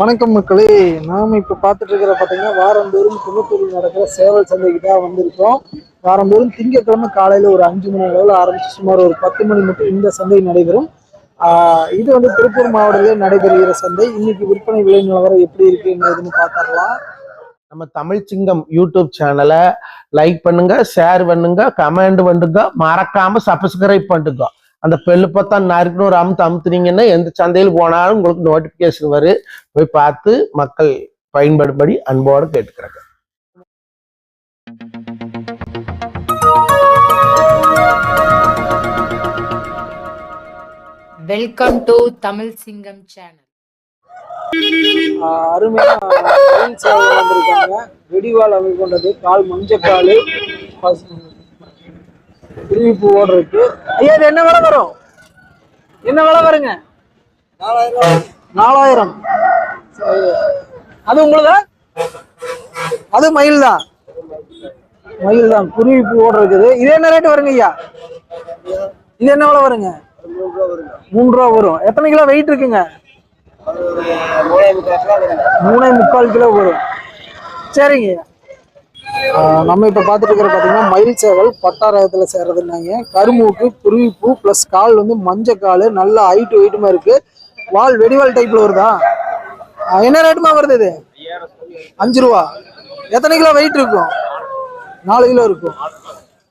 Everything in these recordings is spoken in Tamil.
வணக்கம் மக்களே. நாம் இப்போ பார்த்துட்டு இருக்கிற பார்த்தீங்கன்னா வாரந்தோறும் குன்னத்தூரில் நடக்கிற சேவல் சந்தைக்கு தான் வந்திருக்கோம் வாரந்தோறும் திங்கட்கிழமை காலையில் ஒரு அஞ்சு மணி அளவில் ஆரம்பிச்சு சுமார் ஒரு பத்து மணி மட்டும் இந்த சந்தை நடைபெறும். இது வந்து திருப்பூர் மாவட்டத்திலே நடைபெறுகிற சந்தை. இன்னைக்கு விற்பனை விலை நிலவரம் எப்படி இருக்கு என்ன ஏதுன்னு பார்த்துடலாம். நம்ம தமிழ் சிங்கம் யூடியூப் சேனலை லைக் பண்ணுங்க ஷேர் பண்ணுங்க கமெண்ட் பண்ணுங்க. மறக்காம சப்ஸ்கிரைப் பண்ணுங்க. அந்த பெல்லு பார்த்தா நறுக்குன்னு ஒரு அமுத்து அமுத்துனீங்கன்னா எந்த சந்தையில் போனாலும் உங்களுக்கு நோட்டிபிகேஷன் வரும் போய் பார்த்து மக்கள் பயன்படும்படி அன்போடு கேட்டுக்கிறாங்க. வெல்கம் டு தமிழ் சிங்கம் சேனல் அருமையான வெடிவால் அமைப்பு கொண்டது கால் மஞ்சக்கால். குருவி பூவோடு இருக்கு ஐயா இது என்ன விலை வரும்? என்ன விலை வருங்க? நாலாயிரம். அது உங்களுதா? அது மயில் தான் மயில் தான் குருவி பூவோடு இருக்குது இது என்ன ரேட் வருங்க ஐயா? இது என்ன விலை வருங்க? மூணு ரூபா வரும். எத்தனை கிலோ வெயிட் இருக்குங்க? மூணே முக்கால் கிலோ வரும். சரிங்க நம்ம இப்ப பார்த்துட்டு இருக்கிற பாத்தீங்கன்னா மயில் சேவல் பட்டாரகத்துல சேர்றதுனாங்க. கருமூக்கு குருவிப்பூ பிளஸ் கால் வந்து மஞ்சள் கால் நல்லா ஹைட் வெயிட்டுமா இருக்கு. வால் வெடிவால் டைப்ல வருதா? என்ன ரேட்டுமா வருது இது? அஞ்சு ரூபா. எத்தனை கிலோ வெயிட் இருக்கும்? நாலு கிலோ இருக்கும்.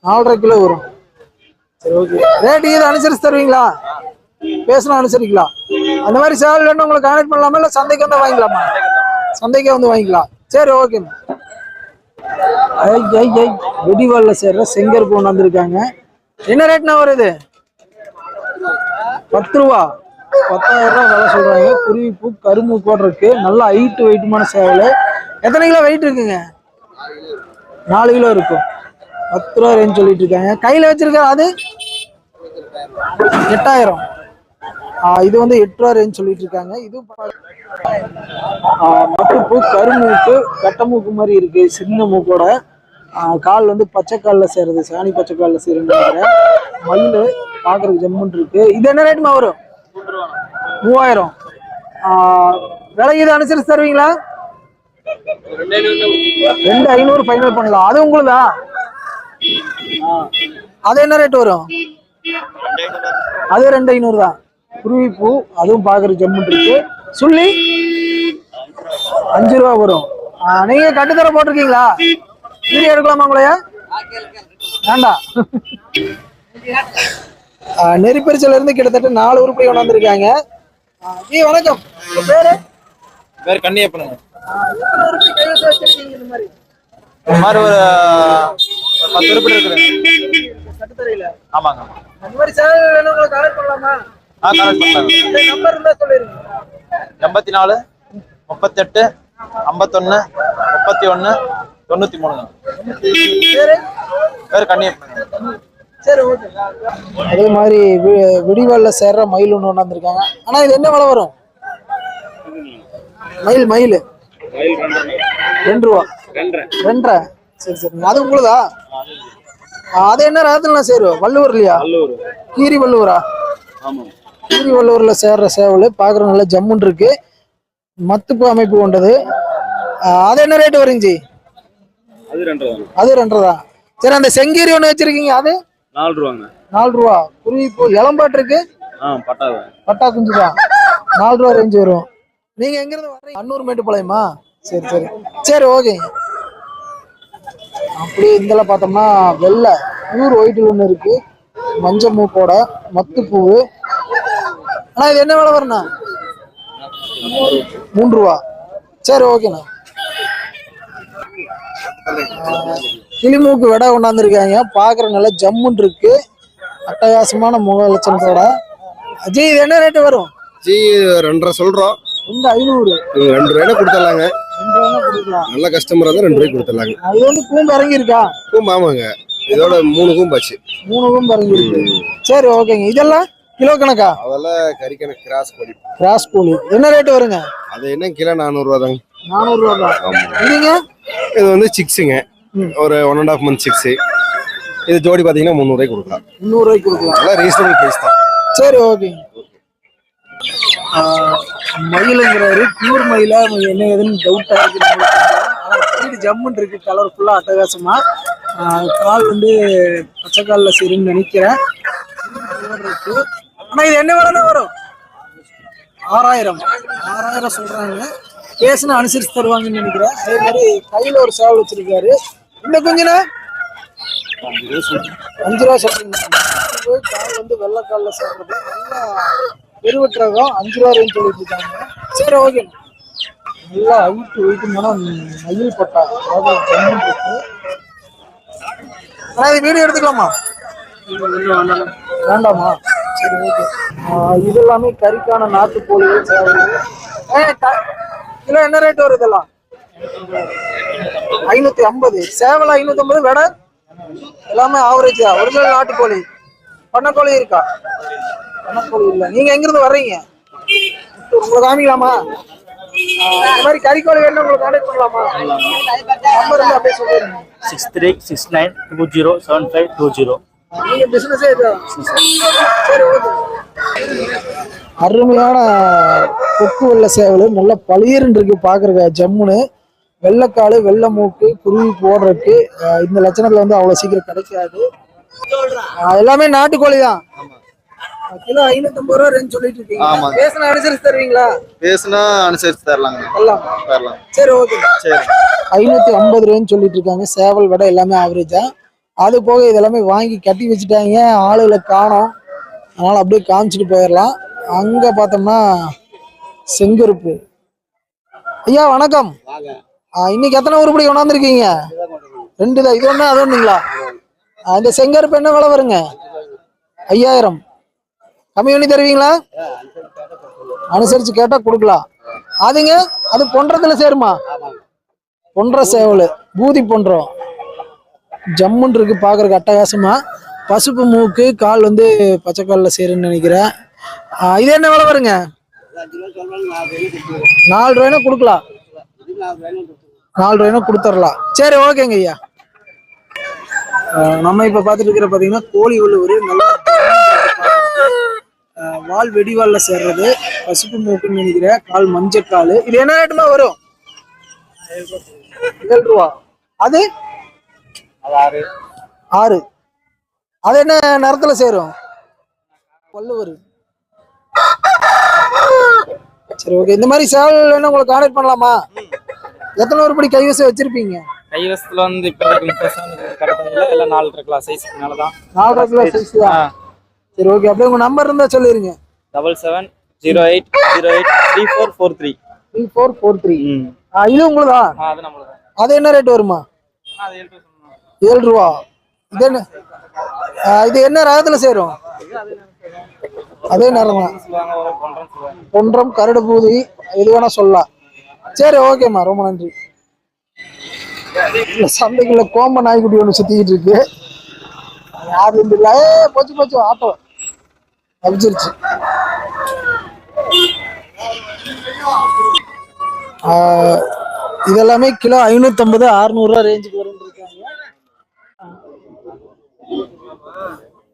நாலரை கிலோ வரும். சரி ஓகே ரேட்டு இது அனுசரிச்சு தருவீங்களா? பேசணும் அனுசரிக்கலாம் அந்த மாதிரி சேவல் வேணும் உங்களுக்கு கான்டாக்ட் பண்ணலாமா? இல்லை சந்தைக்கு வந்து வாங்கிக்கலாமா? சந்தைக்கே வந்து வாங்கிக்கலாம். சரி ஓகேம்மா வெடிவாளில் சேர்ற செங்கர் கொண்டு வந்திருக்காங்க. என்ன ரேட்னா வருது? பத்து ரூபா. பத்தாயிரம் ரூபா விலை சொல்றாங்க. குருவி பூ கரும்பு போட்டு இருக்கு. நல்ல ஹைட்டு வெயிட்டுமான சேவல். எத்தனை கிலோ வெயிட் இருக்குங்க? நாலு கிலோ இருக்கும். பத்து ரூபா ரேஞ்ச் சொல்லிட்டு இருக்காங்க. கையில வச்சிருக்க அது? எட்டாயிரம். ஆஹ் இது வந்து எட்டு ரூபா ரேஞ்ச் சொல்லிட்டு இருக்காங்க. இது மட்டுப்பூ கருமூக்கு கட்டமூக்கு மாதிரி இருக்கு. சின்ன மூக்கோட. கால் வந்து பச்சை கால்ல சேருது சாணி பச்சை காலில் சேருன்னு மயில் பாக்குறதுக்கு ஜம்முன் இருக்கு. இது என்ன ரேட்டுமா வரும்? மூவாயிரம். விலை இதை அனுசரிச்சு தருவீங்களா? ரெண்டு ஐநூறு ஃபைனல் பண்ணலாம். அது உங்களுதா? அது என்ன ரேட் வரும்? அது ரெண்டு ஐநூறு தான் குருவி பூ அதுவும் பாக்குற ஜம்முன் இருக்கு. சொல்லி அஞ்சு ரூபா வரும். நீங்க கட்டுத்தர போட்டிருக்கீங்களா? வீடியோ எடுக்கலாமா உங்களைய? வேண்டாம் ஆ, நெறிப்பரிச்சல்ல இருந்து கிட்டத்தட்ட நாலு உருப்படி கொண்டாந்துருக்காங்க. ஜி வணக்கம். பேரு? பேர் கண்ணியப்பனுங்க இந்த மாதிரி? ஒரு பத்து உருப்படி இருக்குது. ஆமாங்க. அந்த மாதிரி சேனல் வேணும் உங்களுக்கு கனெக்ட் பண்ணலாமா? ஆ கரெக்ட் பண்ணலாங்க. இந்த நம்பர் இருந்தா சொல்லிருங்க. எண்பத்தி நாலு முப்பத்தெட்டு ஐம்பத்தொன்று முப்பத்தி ஒன்று தொண்ணூற்றி மூணுங்க. பேர் சரி ஓகே அதே மாதிரி வி- சேர்ற மயில் ஒன்று கொண்டாந்துருக்காங்க ஆனா இது என்ன விலை வரும்? மயில் மயில்? ரெண்டு ரூபா. ரெண்டரை. சரி சரி. அது உங்களுதா? ஆ, அது என்ன ரகத்துல சேருவோம் வள்ளுவர் இல்லையா? கீரி வள்ளுவரா? கீரி வள்ளுவர்ல சேர்ற சேவல் பார்க்குற நல்ல ஜம்முன் இருக்கு. மத்துப்பு அமைப்பு கொண்டது. அது என்ன ரேட்டு வருங்க அது ரெண்டு ரூபாங்க அது ரெண்டரை சரி அந்த செங்கீரி ஒன்று வச்சிருக்கீங்க அது? நாலு ரூபாங்க நாலு ரூபா குருவி இப்போ இளம்பாட்டு இருக்கு? ஆ பட்டாது. பட்டா குஞ்சு தான் நாலு ரூபா ரேஞ்ச் வரும். நீங்க எங்க இருந்து வர்றீங்க? அன்னூர் மேட்டுப்பாளையமா சரி சரி. சரி ஓகே அப்படியே இந்தல பார்த்தோம்னா வெள்ளை. பியூர் ஒயிட்டில் ஒன்று இருக்கு. மஞ்சள் மூக்கோட மத்து பூவு அண்ணா இது என்ன விலை வருண்ணா மூன்று ரூபா சரி ஓகேண்ணா கிளிமூக்கு விடை கொண்டாந்துருக்காங்க. பார்க்குற நல்லா ஜம்முன் இருக்கு. அட்டகாசமான முக லட்சணத்தோட அஜய் இது என்ன ரேட்டு வரும்? ஜி ரெண்டரை சொல்றோம். ரெண்டு ஐநூறு. நீங்க ரெண்டு ரூபாய் கொடுத்துடலாங்க. நல்ல கஸ்டமரா தான் ரெண்டு ரூபாய்க்கு கொடுத்துடலாங்க. இது வந்து கூம்பு இறங்கி இருக்கா கூம்பு ஆமாங்க. இதோட மூணு கூம்பாச்சு மூணு கூம்பு இறங்கி இருக்கு சரி ஓகேங்க. இதெல்லாம் கிலோ கணக்கா? அதெல்லாம் கறிக்கணக்கு கிராஸ் கோழி. கிராஸ் கோழி. என்ன ரேட்டு வருங்க? அது என்ன கிலோ நானூறுரூவா தாங்க நானூறு ரூபா தான். ஆமா இதுங்க இது வந்து சிக்ஸுங்க. ஒரு one and half month six. இது ஜோடி பார்த்தீங்கன்னா முந்நூறுரூவாய்க்கு கொடுக்கலாம். முந்நூறு ரூபாய்க்கு கொடுக்கலாம். நல்லா ரீசனபிள் ப்ரைஸ் தான். சரி ஆஹ் மயிலுங்கிறாரு பியூர் மயிலா என்ன ஏதுன்னு டவுட்டா இருக்கு நம்மளுக்கு. ஆனா வீடு ஜம்முன்னு இருக்கு கலர்ஃபுல்லா அட்டகாசமா. ஆஹ் கால் வந்து பச்சை காலில் சரின்னு நினைக்கிறேன். இருக்கு. ஆனா இது என்ன விலைன்னு வரும்? ஆறாயிரம். ஆறாயிரம் சொல்றாங்க. பேசினா அனுசரிச்சு தருவாங்கன்னு நினைக்கிறேன். அதே மாதிரி கையில ஒரு சேவல் வச்சிருக்காரு. இந்த குஞ்சுனா அஞ்சு ரூபா சொல்றீங்க. கால் வந்து வெள்ளைக்காலில் சேர்றது. நல்லா பெருவற்றகம் அஞ்சு ரூபா ரேஞ்ச் சொல்லிட்டு இருக்காங்க. சரி ஓகே நல்லா ஹைட்டு வெயிட்டுங்கன்னா மயில் பட்டா. அதாவது இது வீடியோ எடுத்துக்கலாமா? வேண்டாமா? சரி ஓகே இதெல்லாமே கறிக்கான நாட்டுக்கோழிகள் சேவல்கள். கிலோ என்ன ரேட் வருது இதெல்லாம்? ஐநூத்தி ஐம்பது. சேவல் ஐநூத்தி ஐம்பது விட? எல்லாமே ஆவரேஜ் தான் ஒரிஜினல் நாட்டுக்கோழி. பண்ணக்கோழி இருக்கா? பண்ணக்கோழி இல்ல. நீங்க எங்க இருந்து வர்றீங்க? உங்களுக்கு காமிக்கலாமா? இந்த மாதிரி கறிக்கோழி வேணும் உங்களுக்கு கான்டாக்ட் பண்ணலாமா? நம்பர் இருந்தா அப்படியே சொல்லிடுங்க. Six three six nine two zero seven five two zero அருமையான கொக்கு வெள்ளை சேவல் நல்ல பளிர்னு இருக்கு பாக்குறக்க ஜம்முன்னு வெள்ளைக்காடு வெள்ளை மூக்கு குருவி போடுறதுக்கு. இந்த லட்சணத்துல வந்து அவ்வளவு சீக்கிரம் கிடைக்காது. எல்லாமே நாட்டுக்கோழி தான். கிலோ ஐநூத்தம்பது ரூபா ரேஞ்ச் சொல்லிட்டு இருக்கீங்க. பேசின அனுசரிச்சு தருவீங்களா? பேசுனா அனுசரிச்சு தரலாங்க. தரலாம். சரி ஓகே. சரி. ஐநூத்தி ஐம்பது ரூபான்னு சொல்லிட்டு இருக்காங்க. சேவல் விட எல்லாமே ஆவரேஜா அது போக இதெல்லாமே வாங்கி கட்டி வச்சுட்டாங்க. ஆளுகளை காணோம். அதனால் அப்படியே காமிச்சிட்டு போயிடலாம். அங்கே பார்த்தோம்னா செங்கருப்பு. ஐயா வணக்கம். இன்னைக்கு எத்தனை உருப்படி கொண்டாந்துருக்கீங்க? ரெண்டு தான். இது ஒன்று அது ஒன்றுங்களா இந்த செங்கருப்பு என்ன விலை வருங்க? ஐயாயிரம். கம்மி பண்ணி தருவீங்களா? அனுசரித்து கேட்டால் கொடுக்கலாம். அதுங்க அது பொன்றத்தில் சேருமா? பொன்ற சேவல். பூதி பொன்றோம். ஜம்முன்னு இருக்கு பார்க்கறக்கு அட்டகாசமா. பசுப்பு மூக்கு கால் வந்து பச்சை காலில் சேருன்னு நினைக்கிறேன். இது என்ன விலை வருங்க? நாலு ரூபாய்னா கொடுக்கலாம். நாலு ரூபாய்னா கொடுத்துர்லாம். சரி ஓகேங்க ஐயா. நம்ம இப்போ பார்த்துட்டு இருக்கிற பார்த்தீங்கன்னா கோழி உள்ள நல்லா நல்ல வால் வெடிவாலில் சேர்றது. பசுப்பு மூக்குன்னு நினைக்கிறேன். கால் மஞ்சக்கால். இது என்ன ரேட்டுமா வரும்? ஏழு ரூபா. அது? ஆறு. அது என்ன நிறத்துல சேரும்? வள்ளுவர். சரி ஓகே இந்த மாதிரி சேவல் வேணா உங்களுக்கு கான்டாக்ட் பண்ணலாமா? எத்தனை உருப்படி கைவசம் வச்சிருப்பீங்க? கைவசத்துல வந்து கடத்தல எல்லாம் நாலு இருக்கலாம் சைஸ்க்கு மேல தான் நாலரை கிலோ சைஸ் தான். சரி ஓகே அப்படியே உங்க நம்பர் இருந்தா சொல்லிருங்க. Double seven zero eight zero eight three four four three three four four three இது உங்களுதா? அது நம்மளுக்கு அது என்ன ரேட் வருமா? அது ஏழு ரூபா. இது என்ன? இது என்ன ரகத்துல சேரும்? அதே நேரம் தான் ஒன்றம் கருடு பூதி எது வேணா சொல்லலாம். சரி ஓகேம்மா ரொம்ப நன்றி. இல்ல சந்தைக்குள்ள கோம்ப நாய்க்குட்டி ஒன்று சுத்திக்கிட்டு இருக்கு. யாரு இல்லை? ஏ, போச்சு போச்சு ஆட்டோ. தப்பிச்சிருச்சு. இதெல்லாமே கிலோ ஐநூற்றம்பது அறுநூறுவா ரேஞ்சுக்கு வரும் இருக்காங்க அஹ்